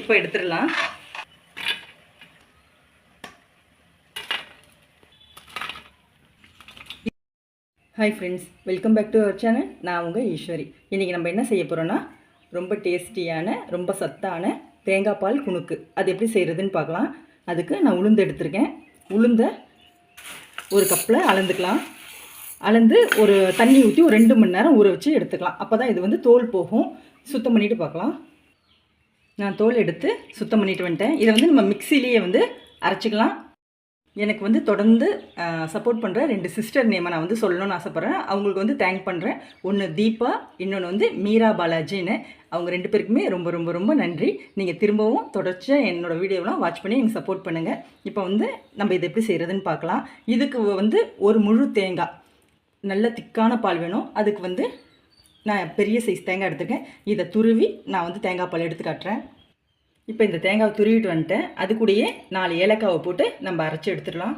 இப்போ எடுத்துடலாம். Hi friends welcome back to our channel நான் உங்கள் ஈஸ்வரி. இன்றைக்கி நம்ம என்ன செய்ய போகிறோன்னா ரொம்ப டேஸ்டியான ரொம்ப சத்தான தேங்காய் பால் குணுக்கு. அது எப்படி செய்கிறதுன்னு பார்க்கலாம். அதுக்கு நான் உளுந்து எடுத்திருக்கேன். உளுந்தை ஒரு கப்பில் அளந்துக்கலாம். அளந்து ஒரு தண்ணி ஊற்றி ஒரு ரெண்டு மணி நேரம் ஊற வச்சு எடுத்துக்கலாம். அப்போ தான் இது வந்து தோல் போகும். சுத்தம் பண்ணிவிட்டு பார்க்கலாம். நான் தோல் எடுத்து சுத்தம் பண்ணிட்டு வந்துட்டேன். இதை வந்து நம்ம மிக்சிலேயே வந்து அரைச்சிக்கலாம். எனக்கு வந்து தொடர்ந்து சப்போர்ட் பண்ணுற ரெண்டு சிஸ்டர் நேமை நான் வந்து சொல்லணும்னு ஆசைப்பட்றேன். அவங்களுக்கு வந்து தேங்க் பண்ணுறேன் ஒன்று தீபா இன்னொன்று வந்து மீரா பாலாஜின்னு. அவங்க ரெண்டு பேருக்குமே ரொம்ப ரொம்ப ரொம்ப நன்றி. நீங்கள் திரும்பவும் தொடர்ச்சியாக என்னோடய வீடியோலாம் வாட்ச் பண்ணி எனக்கு சப்போர்ட் பண்ணுங்கள் இப்போ வந்து நம்ம இதை எப்படி செய்கிறதுன்னு பார்க்கலாம். இதுக்கு வந்து ஒரு முழு தேங்காய். நல்ல திக்கான பால் வேணும். அதுக்கு வந்து நான் பெரிய சைஸ் தேங்காய் எடுத்திருக்கேன். இதை துருவி நான் வந்து தேங்காய் பால் எடுத்து காட்டுறேன். இப்போ இந்த தேங்காவை துருவிட்டு வந்துட்டேன். அது கூடயே நாலு ஏலக்காவை போட்டு நம்ம அரைச்சி எடுத்துடலாம்.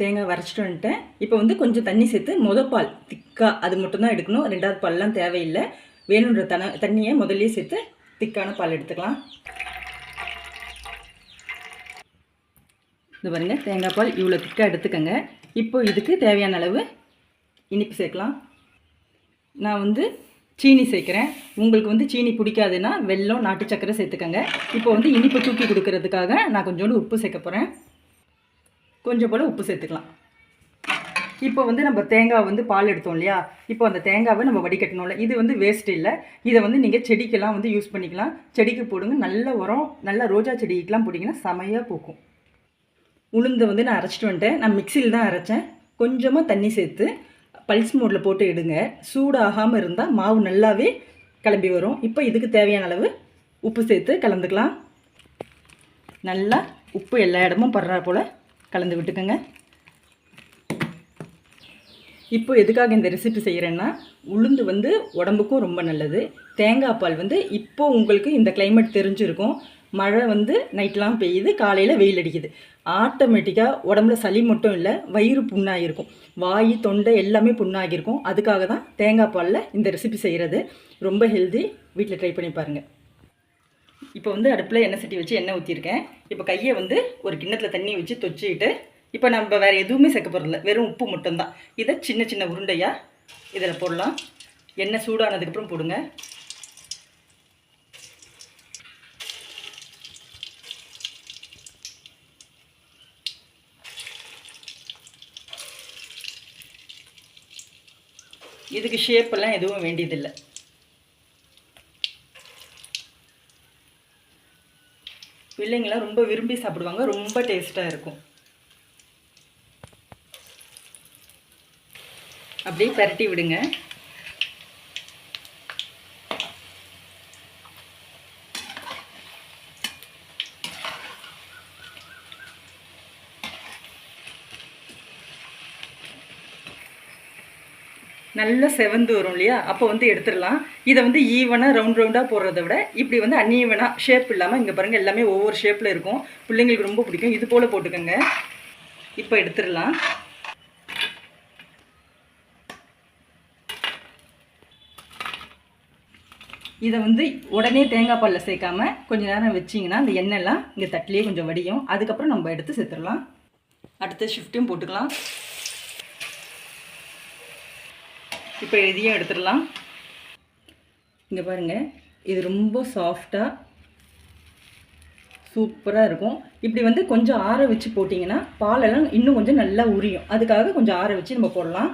தேங்காய் வரைச்சிட்டு வந்துட்டேன். இப்போ வந்து கொஞ்சம் தண்ணி சேர்த்து முத பால் திக்காக அது மட்டும்தான் எடுக்கணும். ரெண்டாவது பால்லாம் தேவையில்லை. வேணுன்ற தன தண்ணியை முதல்லே சேர்த்து திக்கான பால் எடுத்துக்கலாம். இது பாருங்கள் தேங்காய் பால் இவ்வளோ திக்காக எடுத்துக்கோங்க. இப்போ இதுக்கு தேவையான அளவு இனிப்பு சேர்க்கலாம். நான் வந்து சீனி சேர்க்குறேன். உங்களுக்கு வந்து சீனி பிடிக்காதுன்னா வெல்லம் நாட்டு சக்கரை சேர்த்துக்கோங்க. இப்போ வந்து இனிப்பு தூக்கி கொடுக்கறதுக்காக நான் கொஞ்சோண்டு உப்பு சேர்க்க போகிறேன் கொஞ்சம் போல் உப்பு சேர்த்துக்கலாம். இப்போ வந்து நம்ம தேங்காய் வந்து பால் எடுத்தோம் இல்லையா? இப்போ அந்த தேங்காவை நம்ம வடிகட்டணும்ல. இது வந்து வேஸ்ட் இல்லை. இதை வந்து நீங்கள் செடிக்கெல்லாம் வந்து யூஸ் பண்ணிக்கலாம். செடிக்கு போடுங்க. நல்ல உரம் நல்ல ரோஜா செடிக்கெலாம் போட்டிங்கன்னா செமையாக பூக்கும். உளுந்தை வந்து நான் அரைச்சிட்டு வந்துட்டேன். நான் மிக்சியில் தான் அரைச்சேன். கொஞ்சமாக தண்ணி சேர்த்து பல்ஸ் மோடில் போட்டு எடுங்க. சூடாகாமல் இருந்தால் மாவு நல்லாவே கிளம்பி வரும். இப்போ இதுக்கு தேவையான அளவு உப்பு சேர்த்து கலந்துக்கலாம். நல்லா உப்பு எல்லா இடமும் படுறா போல் கலந்து விட்டுக்கோங்க. இப்போ எதுக்காக இந்த ரெசிபி செய்கிறேன்னா உளுந்து வந்து உடம்புக்கும் ரொம்ப நல்லது. தேங்காய் பால் வந்து இப்போ உங்களுக்கு இந்த கிளைமேட் தெரிஞ்சிருக்கும். மழை வந்து நைட்லாம் பெய்யுது காலையில் வெயில் அடிக்குது. ஆட்டோமேட்டிக்காக உடம்புல சளி மட்டும் இல்லை வயிறு புண்ணாகிருக்கும் வாய் தொண்டை எல்லாமே புண்ணாகிருக்கும் அதுக்காக தான் தேங்காய் பாலில் இந்த ரெசிபி செய்கிறது ரொம்ப ஹெல்தி வீட்டில் ட்ரை பண்ணி பாருங்கள் இப்போ வந்து அடுப்பில் எண்ணெய் சட்டி வச்சு எண்ணெய் ஊற்றிருக்கேன் இப்போ கையை வந்து ஒரு கிண்ணத்தில் தண்ணி வச்சு தொச்சிக்கிட்டு இப்போ நம்ம வேறு எதுவுமே சேர்க்க போகிறதில்ல வெறும் உப்பு மட்டும்தான். இதை சின்ன சின்ன உருண்டையாக இதில் போடலாம். எண்ணெய் சூடானதுக்கப்புறம் போடுங்க. இதுக்கு ஷேப்பெல்லாம் எதுவும் வேண்டியதில்லை. பிள்ளைங்களாம் ரொம்ப விரும்பி சாப்பிடுவாங்க ரொம்ப டேஸ்ட்டாக இருக்கும். அப்படியே பரட்டி விடுங்க. நல்லா செவந்து வரும் இல்லையா? அப்போ வந்து எடுத்துடலாம். இதை வந்து ஈவனாக ரவுண்ட் ரவுண்டாக போடுறத விட இப்படி வந்து அன்ஈவனாக ஷேப் இல்லாமல் இங்கே பாருங்கள் எல்லாமே ஒவ்வொரு ஷேப்பில் இருக்கும். பிள்ளைங்களுக்கு ரொம்ப பிடிக்கும். இது போல் போட்டுக்கோங்க. இப்போ எடுத்துடலாம். இதை வந்து உடனே தேங்காய் பாலில் சேர்க்காம கொஞ்சம் நேரம் வச்சிங்கன்னா அந்த எண்ணெய்லாம் இங்கே தட்டிலே கொஞ்சம் வடியும். அதுக்கப்புறம் நம்ம எடுத்து சேர்த்துடலாம். அடுத்த ஷிஃப்ட்டும் போட்டுக்கலாம். இப்போ இதையும் எடுத்துடலாம். இங்கே பாருங்கள் இது ரொம்ப சாஃப்டாக சூப்பராக இருக்கும். இப்படி வந்து கொஞ்சம் ஆற வச்சு போட்டிங்கன்னா பாலெல்லாம் இன்னும் கொஞ்சம் நல்லா உரியும். அதுக்காக கொஞ்சம் ஆற வச்சு நம்ம போடலாம்.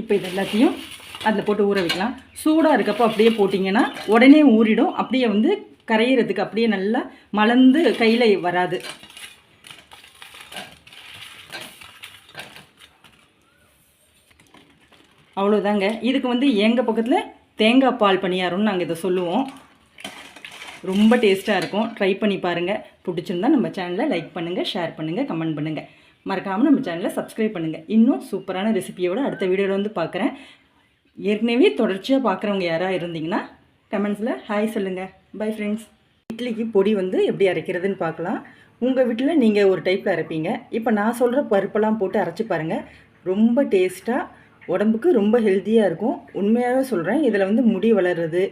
இப்போ இது எல்லாத்தையும் அதில் போட்டு ஊற வைக்கலாம். சூடாக இருக்கப்போ அப்படியே போட்டிங்கன்னா உடனே ஊறிடும். அப்படியே வந்து கரையிறதுக்கு அப்படியே நல்லா மலர்ந்து கையில் வராது. அவ்வளோதாங்க இதுக்கு வந்து எங்கள் பக்கத்தில் தேங்காய் பால் பணியாரம்னு நாங்கள் இதை சொல்லுவோம். ரொம்ப டேஸ்ட்டாக இருக்கும். ட்ரை பண்ணி பாருங்கள் பிடிச்சிருந்தா நம்ம சேனலை லைக் பண்ணுங்கள் ஷேர் பண்ணுங்கள் கமெண்ட் பண்ணுங்கள் மறக்காமல் நம்ம சேனலை சப்ஸ்கிரைப் பண்ணுங்கள் இன்னும் சூப்பரான ரெசிபியோட அடுத்த வீடியோவில் வந்து பார்க்குறேன். ஏற்கனவே தொடர்ச்சியாக பார்க்குறவங்க யாராக இருந்தீங்கன்னா கமெண்ட்ஸில் ஹாய் சொல்லுங்கள் பை ஃப்ரெண்ட்ஸ் இட்லிக்கு பொடி வந்து எப்படி அரைக்கிறதுன்னு பார்க்கலாம். உங்கள் வீட்டில் நீங்கள் ஒரு டைப்பில் அரைப்பீங்க. இப்போ நான் சொல்கிற பருப்பெல்லாம் போட்டு அரைச்சி பாருங்கள் ரொம்ப டேஸ்ட்டாக உடம்புக்கு ரொம்ப ஹெல்த்தியாக இருக்கும். உண்மையாகவே சொல்கிறேன் இதில் வந்து முடி வளர்றது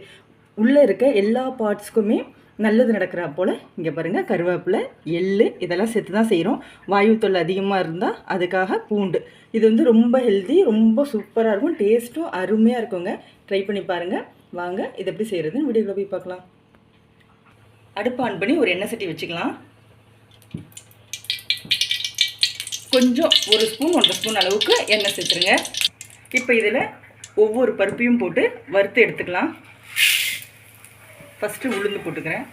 உள்ளே இருக்க எல்லா பார்ட்ஸ்க்குமே நல்லது நடக்கிறா போல். இங்கே பாருங்கள் கருவேப்பிலை எள் இதெல்லாம் சேர்த்து தான் செய்கிறோம் வாயு தொல்லை அதிகமாக இருந்தால் அதுக்காக பூண்டு. இது வந்து ரொம்ப ஹெல்தி ரொம்ப சூப்பராக இருக்கும். டேஸ்ட்டும் அருமையாக இருக்குங்க. ட்ரை பண்ணி பாருங்கள் வாங்க இது எப்படி செய்கிறதுன்னு வீடியோவில் போய் பார்க்கலாம். அடுப்பு ஆன் பண்ணி ஒரு எண்ணெய் சட்டி வச்சுக்கலாம். கொஞ்சம் ஒரு ஸ்பூன் ஒன்றரை ஸ்பூன் அளவுக்கு எண்ணெய் சேர்த்துருங்க. இப்போ இதில் ஒவ்வொரு பருப்பையும் போட்டு வறுத்து எடுத்துக்கலாம். ஃபஸ்ட்டு உளுந்து போட்டுக்கிறேன்.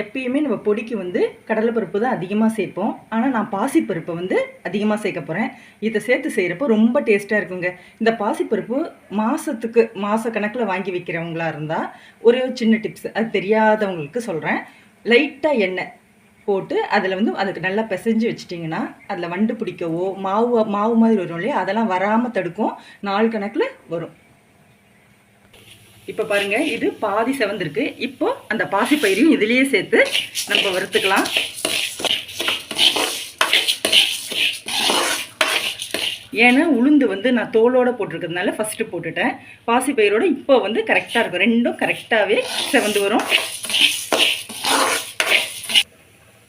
எப்பயுமே நம்ம பொடிக்கு வந்து கடலைப்பருப்பு தான் அதிகமாக சேர்ப்போம். ஆனால் நான் பாசிப்பருப்பை வந்து அதிகமாக சேர்க்க போகிறேன் இதை சேர்த்து செய்கிறப்போ ரொம்ப டேஸ்ட்டாக இருக்குங்க. இந்த பாசிப்பருப்பு மாதத்துக்கு மாத கணக்கில் வாங்கி வைக்கிறவங்களா இருந்தால் ஒரே ஒரு சின்ன டிப்ஸ் அது தெரியாதவங்களுக்கு சொல்கிறேன் லைட்டாக எண்ணெய். போட்டு அதில் வந்து அதுக்கு நல்லா பிசைஞ்சு வச்சிட்டிங்கன்னா அதில் வண்டு பிடிக்கவோ மாவு மாவு மாதிரி வரும் இல்லையா? அதெல்லாம் வராமல் தடுக்கும். நாள் கணக்கில் வரும். இப்போ பாருங்கள் இது பாதி செவந்திருக்கு. இப்போ அந்த பாசி பயிரையும் இதுலேயே சேர்த்து நம்ம வறுத்துக்கலாம். ஏன்னா உளுந்து வந்து நான் தோலோடு போட்டிருக்கிறதுனால ஃபஸ்ட்டு போட்டுட்டேன். பாசிப்பயிரோட இப்போ வந்து கரெக்டாக இருக்கும். ரெண்டும் கரெக்டாகவே செவந்து வரும்.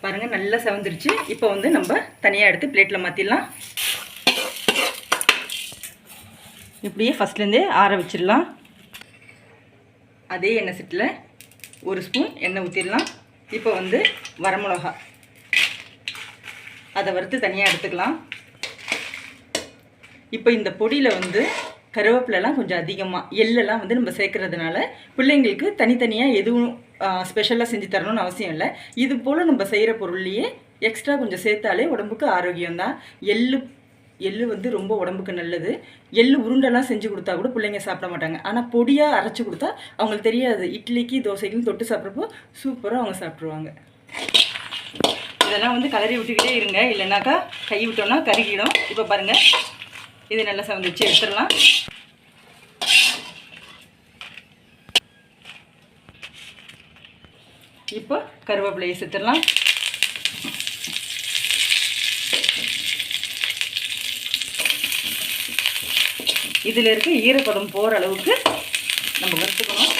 பாருங்கள் நல்லா செவந்துருச்சு. இப்போ வந்து நம்ம தனியாக எடுத்து பிளேட்டில் மாற்றிடலாம் இப்படியே ஃபஸ்ட்லேருந்தே ஆற வச்சிடலாம். அதே எண்ணெய் செட்டில் ஒரு ஸ்பூன் எண்ணெய் ஊற்றிடலாம் இப்போ வந்து வரமிளகா. அதை வறுத்து தனியாக எடுத்துக்கலாம். இப்போ இந்த பொடியில் வந்து கருவேப்பிலலாம் கொஞ்சம் அதிகமாக எள்ளெல்லாம் வந்து நம்ம சேர்க்கறதுனால பிள்ளைங்களுக்கு தனித்தனியாக எதுவும் ஸ்பெஷலாக செஞ்சு தரணும்னு அவசியம் இல்லை. இது போல் நம்ம செய்கிற பொருள்லேயே எக்ஸ்ட்ரா கொஞ்சம் சேர்த்தாலே உடம்புக்கு ஆரோக்கியம் தான் எள்ளு எள்ளு வந்து ரொம்ப உடம்புக்கு நல்லது. எள்ளு உருண்டெல்லாம் செஞ்சு கொடுத்தா கூட பிள்ளைங்க சாப்பிட மாட்டாங்க. ஆனால் பொடியாக அரைச்சி கொடுத்தா அவங்களுக்கு தெரியாது. இட்லிக்கு தோசைக்கும் தொட்டு சாப்பிட்றப்போ சூப்பராக அவங்க சாப்பிட்ருவாங்க இதெல்லாம் வந்து கலரி விட்டுக்கிட்டே இருங்க. இல்லைனாக்கா கை விட்டோம்னா கருகிடும். இப்போ பாருங்கள் இது நல்லா சமைச்சு எடுத்துடலாம். இப்போ கருவேப்பிலையை சேர்த்துடலாம் இதில் இருக்க ஈரப்பதம் போகிற அளவுக்கு நம்ம வறுத்துக்கணும்.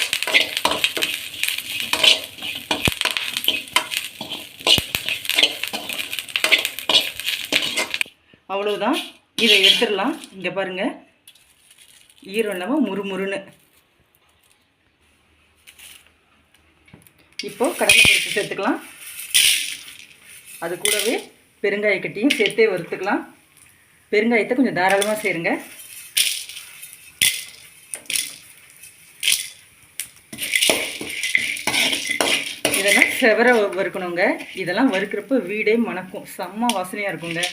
அவ்வளோதான் இதை எடுத்துடலாம். இங்கே பாருங்கள் ஈரம் இல்லாமல் முறுமுறுன்னு. இப்போ கடலைப்பருப்பு சேர்த்துக்கலாம். அது கூடவே பெருங்காய கட்டியும் சேர்த்தே வறுத்துக்கலாம். பெருங்காயத்தை கொஞ்சம் தாராளமாக சேருங்க. இதெல்லாம் செவர வறுக்கணுங்க. இதெல்லாம் வறுக்கிறப்ப வீடே மணக்கும். செம்ம வாசனையாக இருக்குங்க.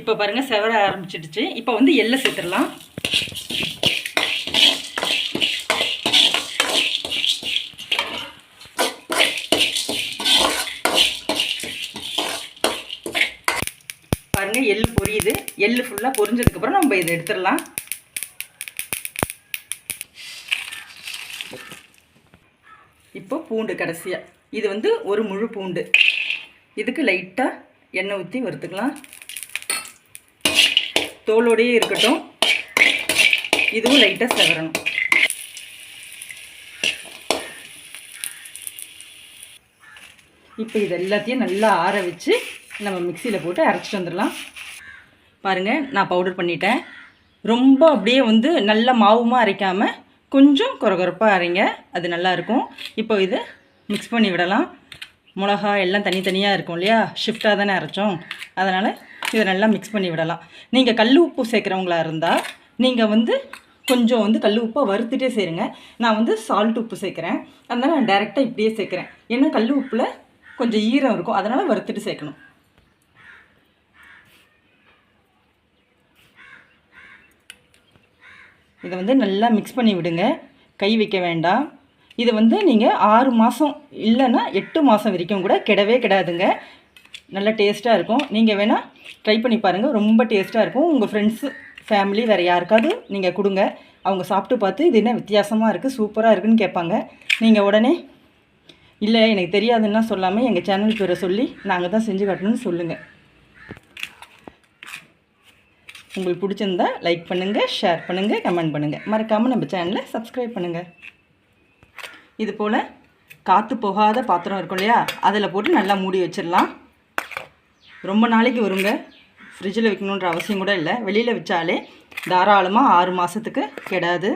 இப்போ பாருங்கள் செவர ஆரம்பிச்சிடுச்சு. இப்போ வந்து எள்ளை சேர்த்துடலாம். பொரியுது எள்ளு ஃபுல்லாக பொரிஞ்சதுக்கப்புறம் நம்ம இதை எடுத்துடலாம். இப்போ பூண்டு கடைசியாக இது வந்து ஒரு முழு பூண்டு. இதுக்கு லைட்டாக எண்ணெய் ஊற்றி வறுத்துக்கலாம். தோலோடையே இருக்கட்டும். இதுவும் லைட்டாக செவரணும். இப்போ இது எல்லாத்தையும் நல்லா ஆற வச்சு நம்ம மிக்சியில் போட்டு அரைச்சிட்டு வந்துடலாம். பாருங்கள் நான் பவுடர் பண்ணிட்டேன். ரொம்ப அப்படியே வந்து நல்ல மாவுமாக அரைக்காமல் கொஞ்சம் குறகுறப்பாக அரைங்க. அது நல்லாயிருக்கும் இப்போ இது மிக்ஸ் பண்ணி விடலாம். மிளகா எல்லாம் தனித்தனியாக இருக்கும் இல்லையா? ஷிஃப்டாக தானே அரைச்சோம். அதனால் இதை நல்லா மிக்ஸ் பண்ணி விடலாம். நீங்கள் கல் உப்பு சேர்க்குறவங்களா இருந்தால் நீங்கள் வந்து கொஞ்சம் வந்து கல் உப்பை வறுத்துட்டே சேருங்க. நான் வந்து சால்ட் உப்பு சேர்க்குறேன். அதனால் நான் டேரெக்டாக இப்படியே சேர்க்குறேன். ஏன்னா கல் உப்பில் கொஞ்சம் ஈரம் இருக்கும். அதனால் வறுத்துட்டு சேர்க்கணும். இதை வந்து நல்லா மிக்ஸ் பண்ணி விடுங்க. கை வைக்க வேண்டாம். இது வந்து நீங்கள் ஆறு மாதம் இல்லைன்னா எட்டு மாதம் வரைக்கும் கூட கிடவே கிடாதுங்க. நல்ல டேஸ்ட்டாக இருக்கும். நீங்கள் வேணால் ட்ரை பண்ணி பாருங்கள் ரொம்ப டேஸ்ட்டாக இருக்கும். உங்கள் ஃப்ரெண்ட்ஸு ஃபேமிலி வேறு யாருக்காவது நீங்கள் கொடுங்க. அவங்க சாப்பிட்டு பார்த்து இது என்ன வித்தியாசமாக இருக்குது சூப்பராக இருக்குதுன்னு கேட்பாங்க. நீங்கள் உடனே இல்லை எனக்கு தெரியாதுன்னா சொல்லாமல் எங்கள் சேனல் பேரை சொல்லி நாங்கள் தான் செஞ்சு காட்டணும்னு சொல்லுங்கள் உங்களுக்கு பிடிச்சிருந்தா லைக் பண்ணுங்கள் ஷேர் பண்ணுங்கள் கமெண்ட் பண்ணுங்கள் மறக்காமல் நம்ம சேனலை சப்ஸ்கிரைப் பண்ணுங்கள் இது போல் காற்று போகாத பாத்திரம் இருக்கும் இல்லையா? அதில் போட்டு நல்லா மூடி வச்சிடலாம். ரொம்ப நாளைக்கு வருங்க. ஃப்ரிட்ஜில் வைக்கணுன்ற அவசியம் கூட இல்லை. வெளியில் வச்சாலே தாராளமாக ஆறு மாதத்துக்கு கெடாது.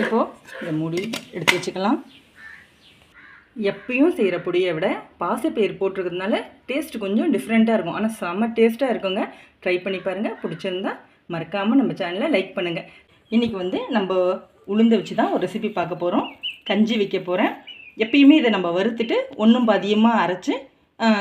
இப்போது இதை மூடி எடுத்து வச்சுக்கலாம். எப்பயும் செய்கிற பொடியை விட பாசிப்பயிர் போட்டிருக்கிறதுனால டேஸ்ட் கொஞ்சம் டிஃப்ரெண்ட்டாக இருக்கும். ஆனால் செம்ம டேஸ்ட்டாக இருக்குங்க. ட்ரை பண்ணி பாருங்கள் பிடிச்சிருந்தா மறக்காமல் நம்ம சேனலை லைக் பண்ணுங்கள் இன்றைக்கி வந்து நம்ம உளுந்து வச்சு தான் ஒரு ரெசிபி பார்க்க போகிறோம் கஞ்சி வைக்க போகிறேன் எப்பயுமே இதை நம்ம வறுத்துட்டு ஒன்றும் பாதியமாக அரைச்சி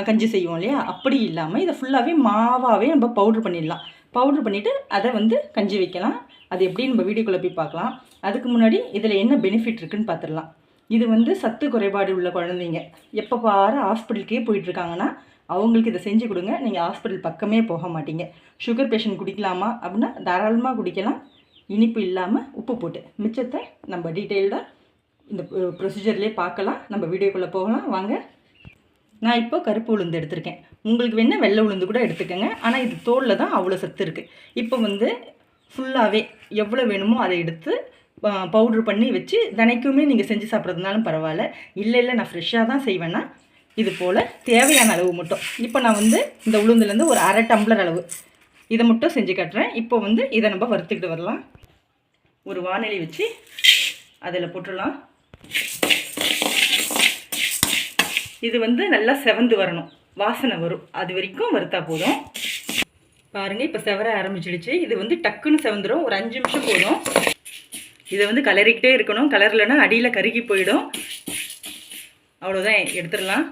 கஞ்சி செய்வோம் இல்லையா? அப்படி இல்லாமல் இதை ஃபுல்லாகவே மாவாகவே நம்ம பவுட்ரு பண்ணிடலாம். பவுட்ரு பண்ணிவிட்டு அதை வந்து கஞ்சி வைக்கலாம். அது எப்படி நம்ம வீடியோக்குள்ளே போய் பார்க்கலாம். அதுக்கு முன்னாடி இதில் என்ன பெனிஃபிட் இருக்குதுன்னு பார்த்துடலாம். இது வந்து சத்து குறைபாடு உள்ள குழந்தைங்க. எப்போ பாரு ஹாஸ்பிட்டலுக்கே போயிட்டுருக்காங்கன்னா அவங்களுக்கு இதை செஞ்சு கொடுங்க. நீங்கள் ஹாஸ்பிட்டல் பக்கமே போக மாட்டீங்க. சுகர் பேஷண்ட் குடிக்கலாமா அப்படின்னா தாராளமாக குடிக்கலாம். இனிப்பு இல்லாமல் உப்பு போட்டு. மிச்சத்தை நம்ம டீட்டெயில்டாக இந்த ப்ரொசீஜர்லேயே பார்க்கலாம். நம்ம வீடியோக்குள்ளே போகலாம். வாங்க. நான் இப்போ கருப்பு உளுந்து எடுத்திருக்கேன். உங்களுக்கு வேணால் வெள்ளை உளுந்து கூட எடுத்துக்கோங்க. ஆனால் இது தோலில் தான் அவ்வளோ சத்து இருக்குது இப்போ வந்து ஃபுல்லாகவே எவ்வளோ வேணுமோ அதை எடுத்து பவுட்ரு பண்ணி வச்சு தினைக்குமே நீங்கள் செஞ்சு சாப்பிட்றதுனாலும் பரவாயில்ல. இல்லை இல்லை நான் ஃப்ரெஷ்ஷாக தான் செய்வேன்னா இது போல் தேவையான அளவு மட்டும். இப்போ நான் வந்து இந்த உளுந்துலேருந்து ஒரு அரை டம்ளர் அளவு இதை மட்டும் செஞ்சு காட்டுறேன். இப்போ வந்து இதை நம்ம வறுத்துக்கிட்டு வரலாம். ஒரு வானிலை வச்சு அதில் போட்டுடலாம். இது வந்து நல்லா செவந்து வரணும். வாசனை வரும். அது வரைக்கும் வறுத்தா போதும். பாருங்கள் இப்போ செவர ஆரம்பிச்சிடுச்சு. இது வந்து டக்குன்னு செவந்துடும் ஒரு அஞ்சு நிமிஷம் போதும். இதை வந்து கலரிக்கிட்டே இருக்கணும். கலர்லனா அடியில் கருகி போயிடும். அவ்வளோதான் எடுத்துடலாம்.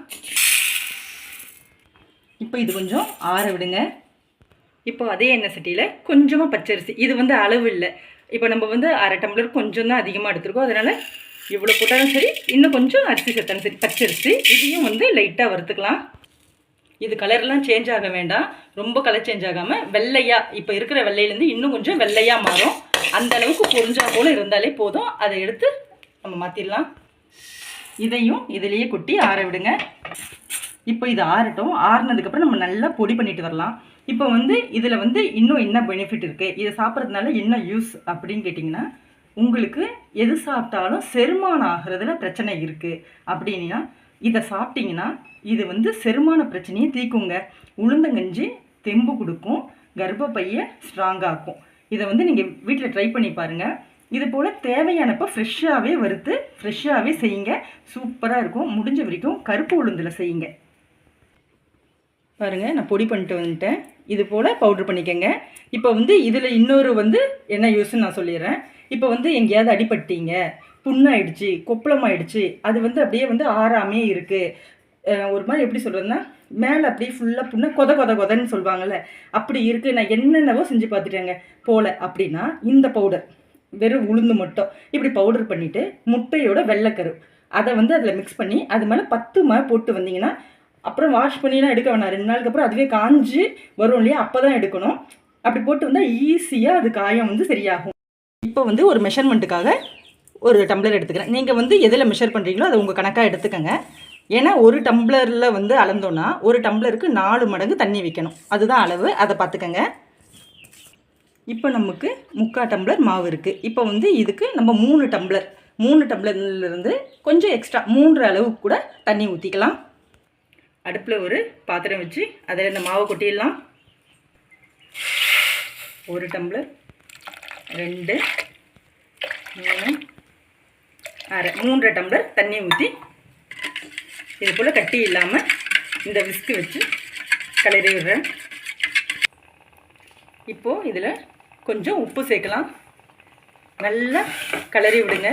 இப்போ இது கொஞ்சம் ஆற விடுங்க. இப்போ அதே எண்ணெய் சட்டியில் கொஞ்சமாக பச்சரிசி. இது வந்து அளவு இல்லை. இப்போ நம்ம வந்து அரை டம்ளர் கொஞ்சம் தான் அதிகமாக எடுத்துருக்கோம். அதனால் இவ்வளோ போட்டாலும் சரி இன்னும் கொஞ்சம் அரிசி சத்தாலும் சரி பச்சரிசி இதையும் வந்து லைட்டாக வறுத்துக்கலாம். இது கலர்லாம் சேஞ்ச் ஆக வேண்டாம். ரொம்ப கலர் சேஞ்ச் ஆகாமல் வெள்ளையாக இப்போ இருக்கிற வெள்ளையிலேருந்து இன்னும் கொஞ்சம் வெள்ளையாக மாறும். அந்த அளவுக்கு பொறிஞ்சா போல் இருந்தாலே போதும். அதை எடுத்து நம்ம மாற்றிடலாம் இதையும் இதிலேயே கொட்டி ஆற விடுங்க. இப்போ இது ஆறட்டும். ஆறினதுக்கப்புறம் நம்ம நல்லா பொடி பண்ணிட்டு வரலாம். இப்போ வந்து இதில் வந்து இன்னும் என்ன பெனிஃபிட் இருக்குது இதை சாப்பிட்றதுனால என்ன யூஸ் அப்படின்னு கேட்டிங்கன்னா உங்களுக்கு எது சாப்பிட்டாலும் செருமானம் ஆகிறதுல பிரச்சனை இருக்குது அப்படின்னா இதை சாப்பிட்டிங்கன்னா இது வந்து செருமான பிரச்சனையை தீக்குங்க. உளுந்தங்கஞ்சி தெம்பு கொடுக்கும். கர்ப்பப்பையை ஸ்ட்ராங்காக்கும் இதை வந்து நீங்கள் வீட்டில் ட்ரை பண்ணி பாருங்கள் இது போல் தேவையானப்போ ஃப்ரெஷ்ஷாகவே வறுத்து ஃப்ரெஷ்ஷாகவே செய்யுங்க. சூப்பராக இருக்கும். முடிஞ்ச வரைக்கும் கருப்பு உளுந்தில் செய்யுங்க. பாருங்கள் நான் பொடி பண்ணிட்டு வந்துட்டேன். இது போல் பவுட்ரு பண்ணிக்கோங்க. இப்போ வந்து இதில் இன்னொரு வந்து என்ன யூஸ்ன்னு நான் சொல்லிடுறேன். இப்போ வந்து எங்கேயாவது அடிபட்டீங்க புண்ணாயிடுச்சு கொப்பளமாயிடுச்சு அது வந்து அப்படியே வந்து ஆறாமே இருக்குது ஒரு மாதிரி எப்படி சொல்கிறதுன்னா மேலே அப்படியே ஃபுல்லாக புண்ணை கொத கொத கொதன்னு சொல்லுவாங்கள்ல அப்படி இருக்குது நான் என்னென்னவோ செஞ்சு பார்த்துட்டேங்க. போல அப்படின்னா இந்த பவுடர் வெறும் உளுந்து மட்டும். இப்படி பவுடர் பண்ணிவிட்டு முட்டையோட வெள்ளைக்கரு. அதை வந்து அதில் மிக்ஸ் பண்ணி அது மேலே பத்து மாதிரி போட்டு வந்தீங்கன்னா அப்புறம் வாஷ் பண்ணிலாம் எடுக்க வேணாம். ரெண்டு நாளுக்கு அப்புறம் அதுவே காஞ்சி வரும் இல்லையா? அப்போ தான் எடுக்கணும். அப்படி போட்டு வந்தால் ஈஸியாக அது காயம் வந்து சரியாகும். இப்போ வந்து ஒரு மெஷர்மெண்ட்டுக்காக ஒரு டம்ளர் எடுத்துக்கிறேன். நீங்கள் வந்து எதில் மெஷர் பண்ணுறீங்களோ அதை உங்கள் கணக்காக எடுத்துக்கோங்க. ஏன்னா ஒரு டம்ளரில் வந்து அளந்தோன்னா ஒரு டம்ளருக்கு நாலு மடங்கு தண்ணி வைக்கணும். அதுதான் அளவு. அதை பார்த்துக்கங்க. இப்போ நமக்கு முக்கால் டம்ளர் மாவு இருக்குது இப்போ வந்து இதுக்கு நம்ம மூணு டம்ளர் மூணு டம்ளர்லேருந்து கொஞ்சம் எக்ஸ்ட்ரா மூன்று அளவுக்கு கூட தண்ணி ஊற்றிக்கலாம் அடுப்பில் ஒரு பாத்திரம் வச்சு அதில் இந்த மாவை கொட்டிடலாம். ஒரு டம்ளர் ரெண்டு மூணு அரை மூன்றரை டம்ளர் தண்ணி ஊற்றி இது போல் கட்டி இல்லாமல் இந்த விஸ்கு வச்சு கிளறி விடுறேன். இப்போது இதில் கொஞ்சம் உப்பு சேர்க்கலாம். நல்லா கிளறி விடுங்க.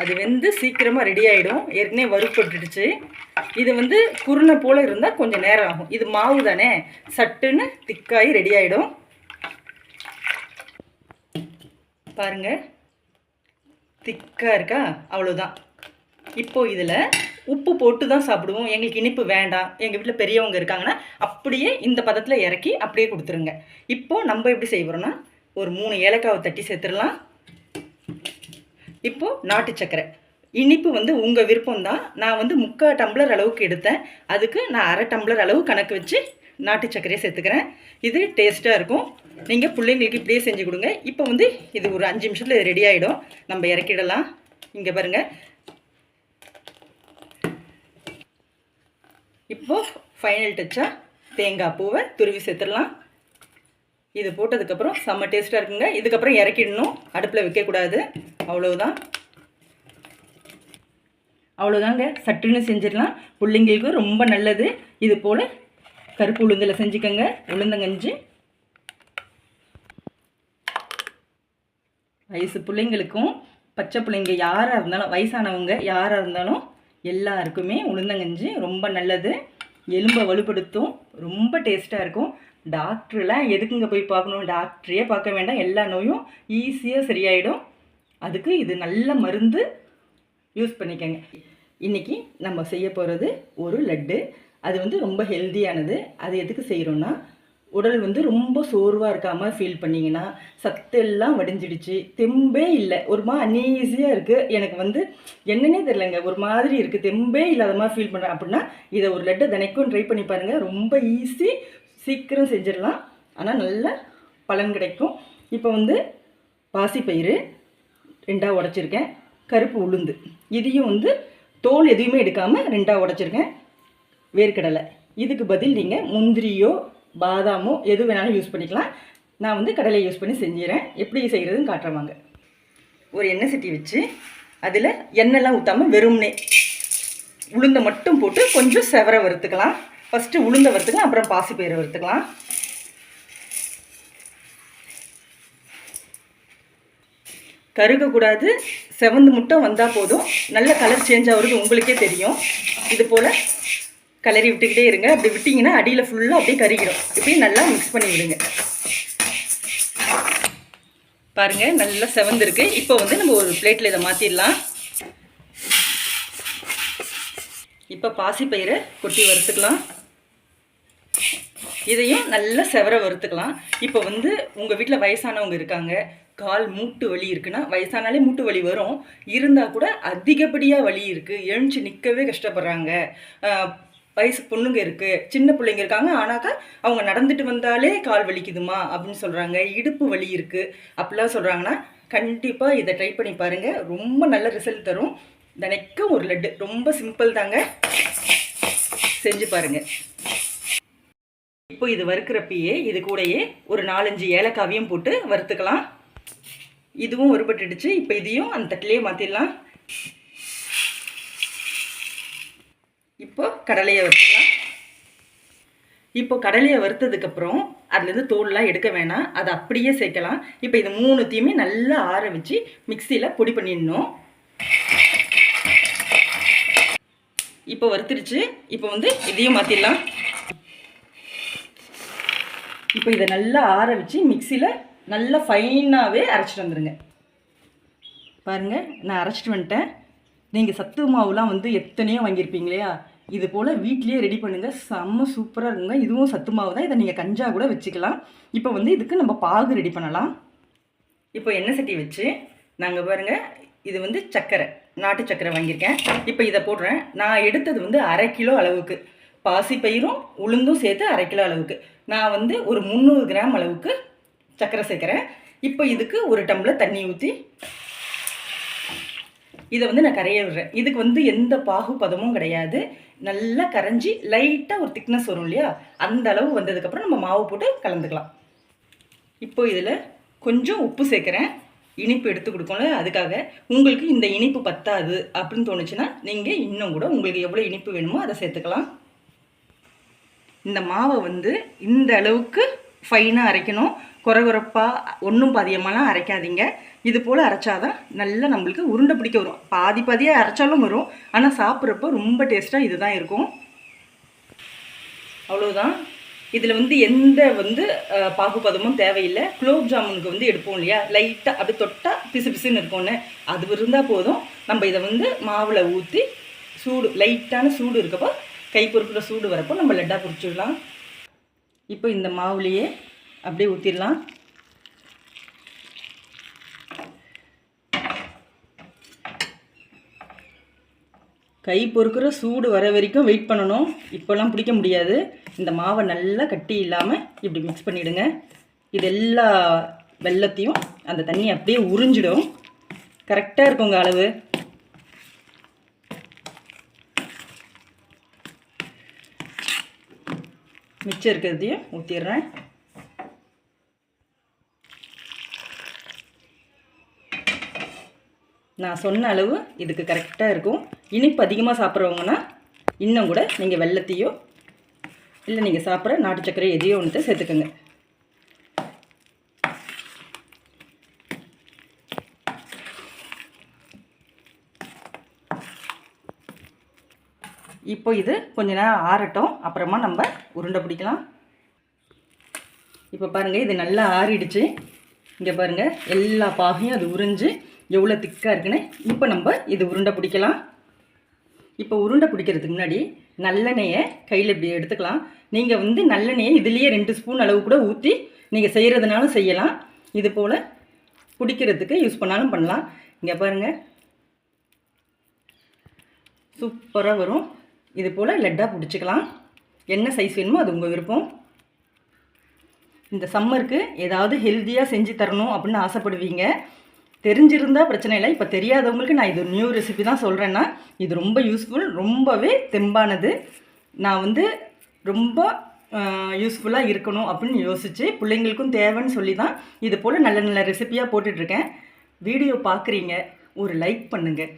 அது வெந்து சீக்கிரமாக ரெடி ஆகிடும் ஏற்கனவே வறுப்பட்டுடுச்சு. இது வந்து குருணை போல் இருந்தால் கொஞ்சம் நேரம் ஆகும். இது மாவு தானே? சட்டுன்னு திக்காகி ரெடி ஆகிடும் பாருங்கள் திக்காக இருக்கா? அவ்வளோதான் இப்போது இதில் உப்பு போட்டு தான் சாப்பிடுவோம். எங்களுக்கு இனிப்பு வேண்டாம். எங்கள் வீட்டில் பெரியவங்க இருக்காங்கன்னா அப்படியே இந்த பதத்தில் இறக்கி அப்படியே கொடுத்துருங்க. இப்போது நம்ம எப்படி செய்வோம்னா ஒரு மூணு ஏலக்காவை தட்டி சேர்த்துடலாம். இப்போது நாட்டு சர்க்கரை இனிப்பு வந்து உங்கள் விருப்பம் தான் நான் வந்து முக்கால் டம்ளர் அளவுக்கு எடுத்தேன். அதுக்கு நான் அரை டம்ளர் அளவு கணக்கு வச்சு நாட்டு சர்க்கரையை சேர்த்துக்கிறேன். இது டேஸ்ட்டாக இருக்கும். நீங்கள் பிள்ளைங்களுக்கு இப்படியே செஞ்சு கொடுங்க. இப்போ வந்து இது ஒரு அஞ்சு நிமிஷத்தில் ரெடி ஆகிடும் நம்ம இறக்கிடலாம். இங்கே பாருங்கள் இப்போது ஃபைனல் டச்சாக தேங்காய் பூவை துருவி சேர்த்துடலாம். இது போட்டதுக்கப்புறம் செம்ம டேஸ்ட்டாக இருக்குங்க. இதுக்கப்புறம் இறக்கிடணும். அடுப்பில் வைக்கக்கூடாது அவ்வளோதான் அவ்வளோதாங்க சட்டுன்னு செஞ்சிடலாம். பிள்ளைங்களுக்கு ரொம்ப நல்லது. இது போல் கருப்பு உளுந்தில் செஞ்சுக்கோங்க. உளுந்தங்கஞ்சி. வயசு பிள்ளைங்களுக்கும் பச்சை பிள்ளைங்க யாராக இருந்தாலும் வயசானவங்க யாராக இருந்தாலும் எல்லாருக்குமே உளுந்தங்கஞ்சி ரொம்ப நல்லது. எலும்பை வலுப்படுத்தும். ரொம்ப டேஸ்ட்டாக இருக்கும். டாக்டர்லாம் எதுக்குங்க போய் பார்க்கணும்? டாக்டரே பார்க்க வேண்டாம். எல்லா நோயும் ஈஸியாக சரியாயிடும். அதுக்கு இது நல்ல மருந்து யூஸ் பண்ணிக்கோங்க. இன்றைக்கி நம்ம செய்ய போகிறது ஒரு லட்டு. அது வந்து ரொம்ப ஹெல்த்தியானது அது எதுக்கு செய்கிறோன்னா உடல் வந்து ரொம்ப சோர்வாக இருக்காமல் ஃபீல் பண்ணிங்கன்னா சத்தெல்லாம் வடிஞ்சிடுச்சு. தெம்பே இல்லை. ஒரு மா அன்ஈஸியாக இருக்குது எனக்கு வந்து என்னன்னே தெரிலங்க ஒரு மாதிரி இருக்குது தெம்பே இல்லாத மாதிரி ஃபீல் பண்ணுறேன் அப்படின்னா இதை ஒரு லட்டை தினைக்கும் ட்ரை பண்ணி பாருங்கள் ரொம்ப ஈஸி சீக்கிரம் செஞ்சிடலாம். ஆனால் நல்ல பலன் கிடைக்கும். இப்போ வந்து பாசிப்பயிறு ரெண்டாக உடச்சிருக்கேன். கருப்பு உளுந்து. இதையும் வந்து தோல் எதுவுமே எடுக்காமல் ரெண்டாக உடச்சிருக்கேன். வேர்க்கடலை. இதுக்கு பதில் நீங்கள் முந்திரியோ பாதாமோ எது வேணாலும் யூஸ் பண்ணிக்கலாம். நான் வந்து கடலை யூஸ் பண்ணி செஞ்சிடறேன் எப்படி செய்கிறதுன்னு காட்டுறவாங்க ஒரு எண்ணெய் சட்டி வச்சு அதில் எண்ணெய்லாம் ஊற்றாமல் வெறும்னே உளுந்தை மட்டும் போட்டு கொஞ்சம் செவர வறுத்துக்கலாம். ஃபஸ்ட்டு உளுந்தை வறுத்துக்கலாம் அப்புறம் பாசிப்பயிரை வறுத்துக்கலாம். கருகக்கூடாது. செவந்து முட்டம் வந்தால் போதும். நல்ல கலர் சேஞ்ச் ஆகுறது உங்களுக்கே தெரியும். இது போல் கலரி விட்டுக்கிட்டே இருங்க. அப்படி விட்டிங்கன்னா அடியில் ஃபுல்லாக அப்படியே கறிக்கிறோம் இப்படி நல்லா மிக்ஸ் பண்ணி விடுங்க. பாருங்கள் நல்லா செவந்திருக்கு. இப்போ வந்து நம்ம ஒரு பிளேட்டில் இதை மாற்றிடலாம் இப்போ பாசிப்பயிரை கொட்டி வறுத்துக்கலாம். இதையும் நல்லா செவர வறுத்துக்கலாம். இப்போ வந்து உங்கள் வீட்டில் வயசானவங்க இருக்காங்க. கால் மூட்டு வலி இருக்குன்னா வயசானாலே மூட்டு வலி வரும். இருந்தால் கூட அதிகப்படியாக வலி இருக்குது எழுந்துச்சு நிற்கவே கஷ்டப்படுறாங்க. வயசு பொண்ணுங்க இருக்குது சின்ன பிள்ளைங்க இருக்காங்க ஆனாக்கா அவங்க நடந்துட்டு வந்தாலே கால் வலிக்குதுமா அப்படின்னு சொல்கிறாங்க இடுப்பு வலி இருக்குது அப்படிலாம் சொல்கிறாங்கன்னா கண்டிப்பாக இதை ட்ரை பண்ணி பாருங்கள் ரொம்ப நல்ல ரிசல்ட் தரும். தினைக்கும் ஒரு லட்டு. ரொம்ப சிம்பிள் தாங்க. செஞ்சு பாருங்கள் இப்போ இது வறுக்கிறப்பயே இது கூடயே ஒரு நாலஞ்சு ஏலக்காவையும் போட்டு வறுத்துக்கலாம். இதுவும் ஒருபட்டுடுச்சு இப்போ இதையும் அந்த தட்டிலே மாற்றிடலாம் இப்போ கடலையை வறுத்துக்கலாம். இப்போ கடலையை வறுத்ததுக்கப்புறம் அதுலேருந்து தோல்லாம் எடுக்க வேணாம். அதை அப்படியே சேர்க்கலாம். இப்போ இது மூணுத்தையுமே நல்லா ஆற வச்சு மிக்சியில் பொடி பண்ணிடணும். இப்போ வறுத்துருச்சு. இப்போ வந்து இதையும் மாற்றிடலாம் இப்போ இதை நல்லா ஆற வச்சு மிக்சியில் நல்லா ஃபைனாகவே அரைச்சிட்டு வந்துடுங்க பாருங்கள் நான் அரைச்சிட்டு வந்துட்டேன். நீங்கள் சத்து மாவுலாம் வந்து எத்தனையோ வாங்கியிருப்பீங்க இல்லையா? இது போல் வீட்லேயே ரெடி பண்ணுங்கள் செம்ம சூப்பராக இருக்குங்க. இதுவும் சத்து மாவு தான். இதை நீங்கள் கஞ்சா கூட வச்சுக்கலாம். இப்போ வந்து இதுக்கு நம்ம பாகு ரெடி பண்ணலாம். இப்போ எண்ணெய் சட்டி வச்சு நாங்கள் பாருங்கள் இது வந்து சர்க்கரை நாட்டு சர்க்கரை வாங்கியிருக்கேன். இப்போ இதை போடுறேன். நான் எடுத்தது வந்து அரை கிலோ அளவுக்கு. பாசிப்பயிரும் உளுந்தும் சேர்த்து அரை கிலோ அளவுக்கு. நான் வந்து ஒரு முந்நூறு கிராம் அளவுக்கு சர்க்கரை சேர்க்குறேன். இப்போ இதுக்கு ஒரு டம்ளர் தண்ணி ஊற்றி இதை வந்து நான் கரைய விடுறேன். இதுக்கு வந்து எந்த பாகு பதமும் கிடையாது. நல்லா கரைஞ்சி லைட்டாக ஒரு திக்னஸ் வரும் இல்லையா? அந்த அளவு வந்ததுக்கப்புறம் நம்ம மாவு போட்டு கலந்துக்கலாம். இப்போ இதில் கொஞ்சம் உப்பு சேர்க்குறேன். இனிப்பு எடுத்து கொடுக்கணும்ல அதுக்காக உங்களுக்கு இந்த இனிப்பு பத்தாது அப்படின்னு தோணுச்சுன்னா நீங்கள் இன்னும் கூட உங்களுக்கு எவ்வளோ இனிப்பு வேணுமோ அதை சேர்த்துக்கலாம். இந்த மாவை வந்து இந்த அளவுக்கு ஃபைனாக அரைக்கணும். குறகுறப்பாக ஒன்றும் பாதியமாலாம் அரைக்காதீங்க. இது போல் அரைச்சாதான் நல்லா நம்மளுக்கு உருண்டை பிடிக்க வரும். பாதி பாதியாக அரைச்சாலும் வரும். ஆனால் சாப்பிட்றப்ப ரொம்ப டேஸ்ட்டாக இது தான் இருக்கும். அவ்வளோதான் இதில் வந்து எந்த வந்து பாகுபதமும் தேவையில்லை. குலோப் ஜாமுனுக்கு வந்து எடுப்போம் இல்லையா? லைட்டாக அப்படி தொட்டால் பிசு பிசுன்னு இருக்கும்னு. அது இருந்தால் போதும். நம்ம இதை வந்து மாவில் ஊற்றி சூடு லைட்டான சூடு இருக்கப்போ கை பொறுக்கிற சூடு வரப்போ நம்ம லட்டாக பிடிச்சிடலாம் இப்போ இந்த மாவுலேயே அப்படியே ஊற்றிடலாம் கை பொறுக்கிற சூடு வர வரைக்கும் வெயிட் பண்ணணும். இப்போல்லாம் பிடிக்க முடியாது. இந்த மாவை நல்லா கட்டி இல்லாமல் இப்படி மிக்ஸ் பண்ணிவிடுங்க இது எல்லா வெள்ளத்தையும் அந்த தண்ணி அப்படியே உறிஞ்சிடும். கரெக்டாக இருக்குங்க அளவு. மிச்சம் இருக்கிறதையும் ஊற்றிடுறேன் நான் சொன்ன அளவு இதுக்கு கரெக்டாக இருக்கும். இனிப்பு அதிகமாக சாப்பிட்றவங்கன்னா இன்னும் கூட நீங்கள் வெள்ளத்தையோ இல்லை நீங்கள் சாப்பிட்ற நாட்டு சர்க்கரை எதையோ ஒன்று சேர்த்துக்கோங்க. இப்போ இது கொஞ்ச நேரம் ஆறட்டும். அப்புறமா நம்ம உருண்டை பிடிக்கலாம். இப்போ பாருங்கள் இது நல்லா ஆறிடுச்சு. இங்கே பாருங்கள் எல்லா பாகையும் அது உறிஞ்சு எவ்வளோ திக்காக இருக்குன்னு இப்போ நம்ம இது உருண்டை பிடிக்கலாம். இப்போ உருண்டை பிடிக்கிறதுக்கு முன்னாடி நல்லெண்ணெயை கையில் இப்படி எடுத்துக்கலாம். நீங்கள் வந்து நல்லெண்ணெயை இதுலேயே ரெண்டு ஸ்பூன் அளவு கூட ஊற்றி நீங்கள் செய்கிறதுனாலும் செய்யலாம். இது போல் பிடிக்கிறதுக்கு யூஸ் பண்ணாலும் பண்ணலாம். இங்கே பாருங்கள் சூப்பராக வரும். இது போல் லெட்டாக பிடிச்சிக்கலாம். என்ன சைஸ் வேணுமோ அது உங்கள் விருப்பம். இந்த சம்மருக்கு ஏதாவது ஹெல்த்தியாக செஞ்சு தரணும் அப்படின்னு ஆசைப்படுவீங்க. தெரிஞ்சிருந்தால் பிரச்சனை இல்லை. இப்போ தெரியாதவங்களுக்கு நான் இது நியூ ரெசிபி தான் சொல்கிறேன்னா இது ரொம்ப யூஸ்ஃபுல் ரொம்பவே தெம்பானது. நான் வந்து ரொம்ப யூஸ்ஃபுல்லாக இருக்கணும் அப்படின்னு யோசித்து பிள்ளைங்களுக்கும் தேவைன்னு சொல்லி தான் இது போல் நல்ல நல்ல ரெசிபியாக போட்டுட்ருக்கேன் வீடியோ பார்க்குறீங்க ஒரு லைக் பண்ணுங்கள்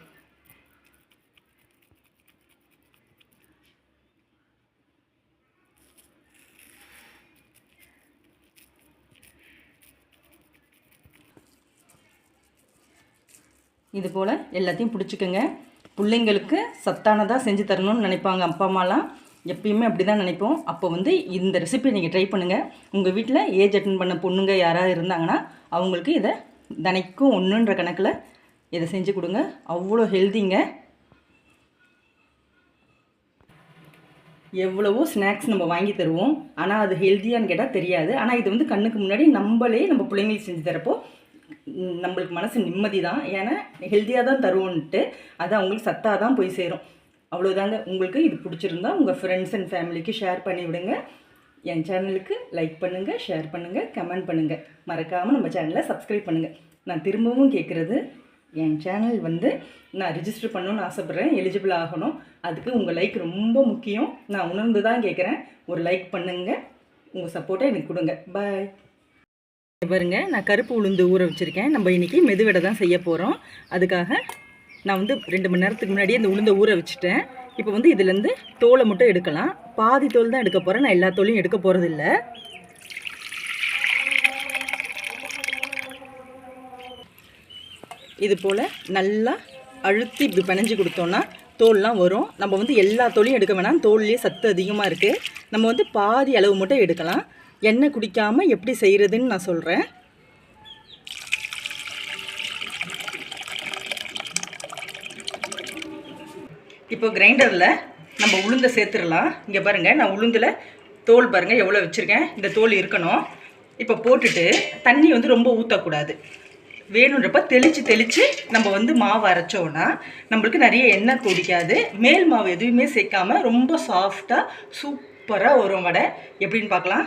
இது போல் எல்லாத்தையும் பிடிச்சிக்கோங்க. பிள்ளைங்களுக்கு சத்தானதாக செஞ்சு தரணும்னு நினைப்பாங்க அப்பா அம்மாலாம். எப்பயுமே அப்படி தான் நினைப்போம். அப்போ வந்து இந்த ரெசிபி நீங்கள் ட்ரை பண்ணுங்கள் உங்கள் வீட்டில் ஏஜ் அட்டன் பண்ண பொண்ணுங்க யாராவது இருந்தாங்கன்னா அவங்களுக்கு இதை தினைக்கும் ஒன்றுன்ற கணக்கில் இதை செஞ்சு கொடுங்க. அவ்வளோ ஹெல்திங்க எவ்வளவோ ஸ்நாக்ஸ் நம்ம வாங்கி தருவோம். ஆனால் அது ஹெல்த்தியான்னு கேட்டால் தெரியாது. ஆனால் இது வந்து கண்ணுக்கு முன்னாடி நம்மளே நம்ம பிள்ளைங்களுக்கு செஞ்சு தரப்போ நம்மளுக்கு மனசு நிம்மதி தான் ஏன்னா ஹெல்த்தியாக தான் தருவோன்ட்டு அது அவங்களுக்கு சத்தாக தான் போய் சேரும். அவ்வளோதாங்க உங்களுக்கு இது பிடிச்சிருந்தா உங்கள் ஃப்ரெண்ட்ஸ் அண்ட் ஃபேமிலிக்கு ஷேர் பண்ணி விடுங்க. என் சேனலுக்கு லைக் பண்ணுங்கள் ஷேர் பண்ணுங்கள் கமெண்ட் பண்ணுங்கள் மறக்காமல் நம்ம சேனலை சப்ஸ்கிரைப் பண்ணுங்கள் நான் திரும்பவும் கேட்குறது என் சேனல் வந்து நான் ரிஜிஸ்டர் பண்ணணும்னு ஆசைப்பட்றேன் எலிஜிபிள் ஆகணும். அதுக்கு உங்கள் லைக் ரொம்ப முக்கியம். நான் உணர்ந்து தான் கேட்குறேன் ஒரு லைக் பண்ணுங்கள் உங்கள் சப்போர்ட்டை எனக்கு கொடுங்க. பாய் பாருங்க நான் கருப்பு உளுந்து ஊற வச்சுருக்கேன். நம்ம இன்றைக்கி மெதுவடை தான் செய்ய போகிறோம் அதுக்காக நான் வந்து ரெண்டு மணி நேரத்துக்கு முன்னாடியே இந்த உளுந்தை ஊற வச்சுட்டேன். இப்போ வந்து இதுலேருந்து தோலை மட்டும் எடுக்கலாம். பாதி தோல் தான் எடுக்க போகிறேன் நான் எல்லா தோலையும் எடுக்க போகிறதில்ல இது போல் நல்லா அழுத்தி இப்படி பிணைஞ்சு கொடுத்தோன்னா தோல்லாம் வரும். நம்ம வந்து எல்லா தோலையும் எடுக்க வேணாம். தோல்லையே சத்து அதிகமாக இருக்குது நம்ம வந்து பாதி அளவு மட்டும் எடுக்கலாம். எண்ணெய் குடிக்காமல் எப்படி செய்கிறதுன்னு நான் சொல்கிறேன் இப்போ கிரைண்டரில் நம்ம உளுந்தை சேர்த்துடலாம். இங்கே பாருங்கள் நான் உளுந்தில் தோல் பாருங்கள் எவ்வளோ வச்சுருக்கேன். இந்த தோல் இருக்கணும். இப்போ போட்டுட்டு தண்ணி வந்து ரொம்ப ஊற்றக்கூடாது வேணுன்றப்ப தெளித்து தெளித்து நம்ம வந்து மாவு அரைச்சோன்னா நம்மளுக்கு நிறைய எண்ணெய் குடிக்காது மேல் மாவு எதுவுமே சேர்க்காமல் ரொம்ப சாஃப்டாக சூப்பராக வரும் வடை. எப்படின்னு பார்க்கலாம்.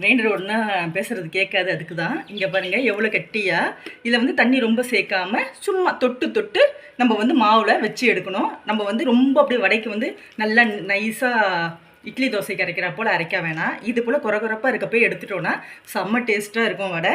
கிரைண்டர் ஒன்றுனா பேசுகிறது கேட்காது அதுக்கு தான் இங்கே பாருங்கள் எவ்வளோ கட்டியாக இதில் வந்து தண்ணி ரொம்ப சேர்க்காமல் சும்மா தொட்டு தொட்டு நம்ம வந்து மாவில் வச்சு எடுக்கணும். நம்ம வந்து ரொம்ப அப்படியே வடைக்கு வந்து நல்லா நைஸாக இட்லி தோசைக்கு அரைக்கிற போல் அரைக்க வேணாம். இது போல் குறை குறைப்பாக இருக்கப்போ எடுத்துட்டோன்னா செம்ம டேஸ்ட்டாக இருக்கும் வடை.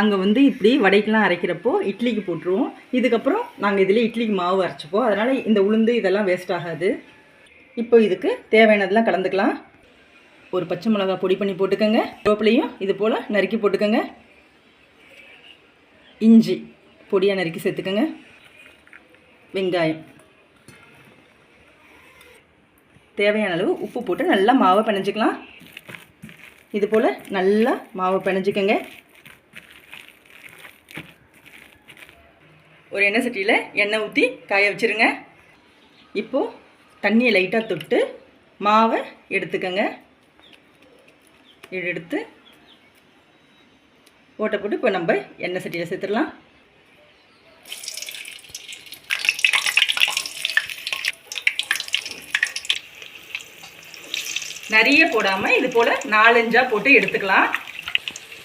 நாங்கள் வந்து இப்படி வடைக்கெலாம் அரைக்கிறப்போ இட்லிக்கு போட்டுருவோம். இதுக்கப்புறம் நாங்கள் இதில் இட்லிக்கு மாவு அரைச்சிப்போம். அதனால் இந்த உளுந்து இதெல்லாம் வேஸ்ட் ஆகாது. இப்போ இதுக்கு தேவையானதெல்லாம் கலந்துக்கலாம். ஒரு பச்சை மிளகா பொடி பண்ணி போட்டுக்கோங்க. கருவேப்பிலையும் இது போல் நறுக்கி போட்டுக்கோங்க. இஞ்சி பொடியாக நறுக்கி சேர்த்துக்கோங்க. வெங்காயம். தேவையான அளவு உப்பு போட்டு நல்லா மாவை பிணைஞ்சிக்கலாம். இது போல் நல்லா மாவை பிணைஞ்சிக்கோங்க. ஒரு எண்ணெய் சட்டியில் எண்ணெய் ஊற்றி காய வச்சுருங்க. இப்போது தண்ணியை லைட்டாக தொட்டு மாவை எடுத்துக்கோங்க. எடுத்து ஓட்டை போட்டு இப்போ நம்ம எண்ணெய் சட்டியில் சேர்த்துடலாம். நிறைய போடாமல் இது போல் நாலஞ்சாக போட்டு எடுத்துக்கலாம்.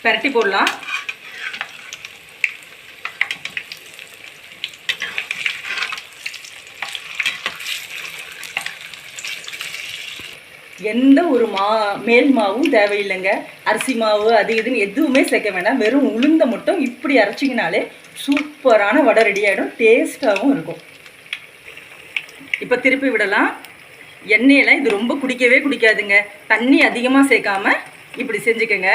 பரட்டி போடலாம். எந்த ஒரு மா மேல் மாவும் தேவையில்லைங்க. அரிசி மாவு அது இதுன்னு எதுவுமே சேர்க்க வேண்டாம். வெறும் உளுந்த மட்டும் இப்படி அரைச்சிங்கனாலே சூப்பரான வடை ரெடி ஆகிடும் டேஸ்ட்டாகவும் இருக்கும். இப்போ திருப்பி விடலாம். எண்ணெயெல்லாம் இது ரொம்ப குடிக்கவே குடிக்காதுங்க. தண்ணி அதிகமாக சேர்க்காம இப்படி செஞ்சுக்கோங்க.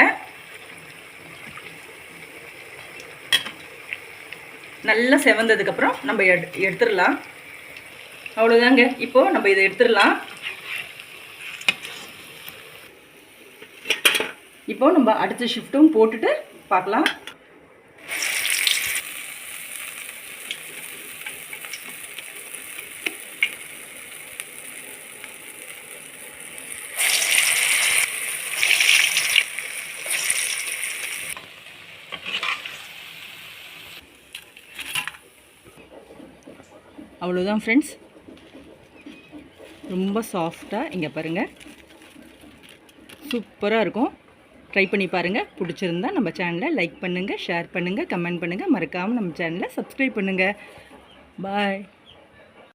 நல்லா செவந்ததுக்கப்புறம் நம்ம எடு எடுத்துடலாம். அவ்வளோதாங்க இப்போது நம்ம இதை எடுத்துடலாம். இப்போ நம்ம அடுத்த ஷிஃப்ட்டும் போட்டுட்டு பார்க்கலாம். அவ்வளோதான் ஃப்ரெண்ட்ஸ் ரொம்ப சாஃப்டாக இங்கே பாருங்கள் சூப்பராக இருக்கும். ட்ரை பண்ணி பாருங்கள் பிடிச்சிருந்தா நம்ம சேனலை லைக் பண்ணுங்கள் ஷேர் பண்ணுங்கள் கமெண்ட் பண்ணுங்கள் மறக்காமல் நம்ம சேனலை சப்ஸ்கிரைப் பண்ணுங்கள் பாய்